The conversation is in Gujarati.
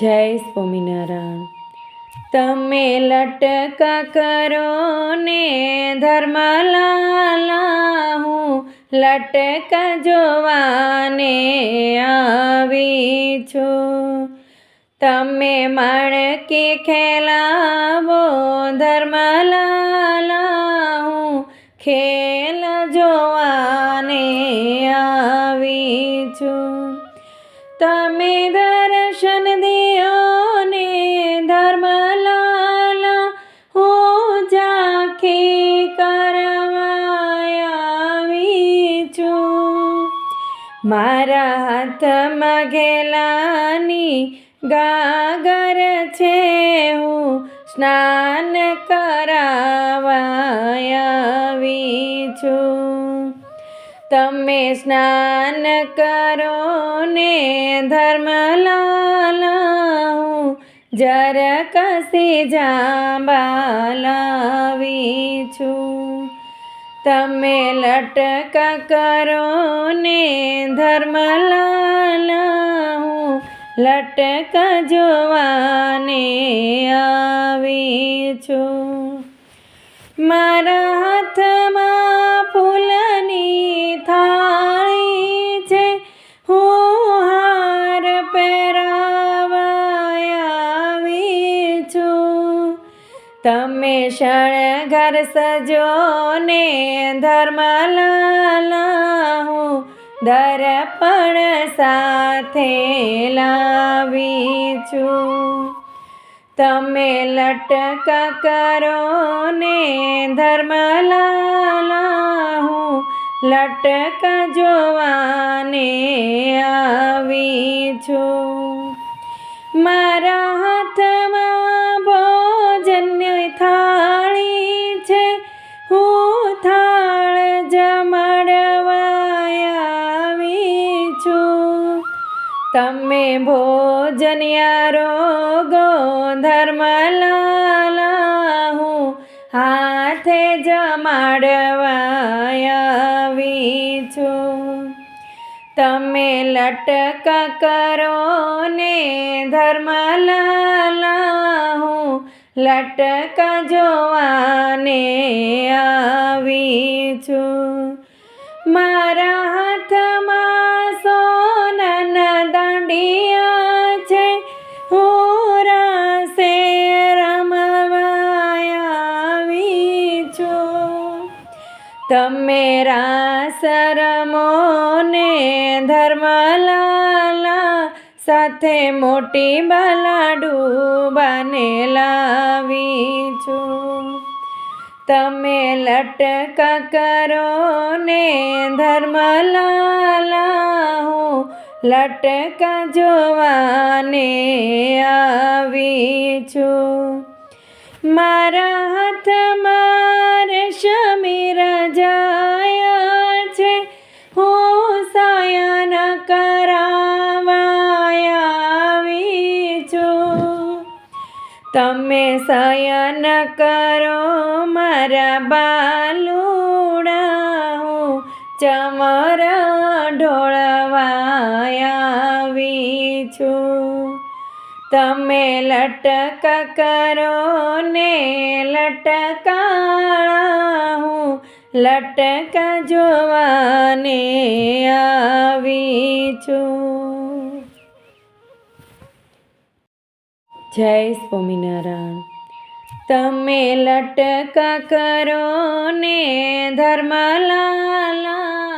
જય સ્વામિનારાયણ. તમે લટકા કરો ને ધર્મલાલા, હું લટકા જોવાને આવી છું. તમે માણકી ખેલાવો, ધર્મલાલા, હું ખેલ જોવાને આવી છું. તમે દર્શન મારા હાથમાં ઘેલાની ગાગર છે હું સ્નાન કરાવાયાવી છું. તમે સ્નાન કરો ને ધર્મલાલા, હું જર કસી જાંબાલાવી છું. તમે લટકા કરો ને ધર્મલાલા હું લટકા જોવાને આવી છું. મારા હાથમાં શણગાર સજો ને ધર્મલાલ હું દર્પણ સાથે લાવી છું. તમે લટકા કરો ને ધર્મલાલ હું લટકા જોવાને આવી છું. મારા તમે ભોજનિયા રોગો ધર્મલાલા હું હાથે જમાડવાયાવી છું તમે લટક કરો ને ધર્મલાલા હું લટકા જોવાને આવી છું મારા તમે રાસરમોને ધર્મલાલા સાથે મોટી બલાડું બાને લાવી છું તમે લટકા કરો ને ધર્મલાલા, હું લટકા જોવાને આવી છું મારા તમે શયન કરો મારા બાલુડા હું ચમર ઢોળવાયાવી છું. તમે લટક કરો ને લટકાળા હું લટક જોવાને આવી છું. જય સ્વામિનારાયણ. તમે લટક કરો ને ધર્મલાલા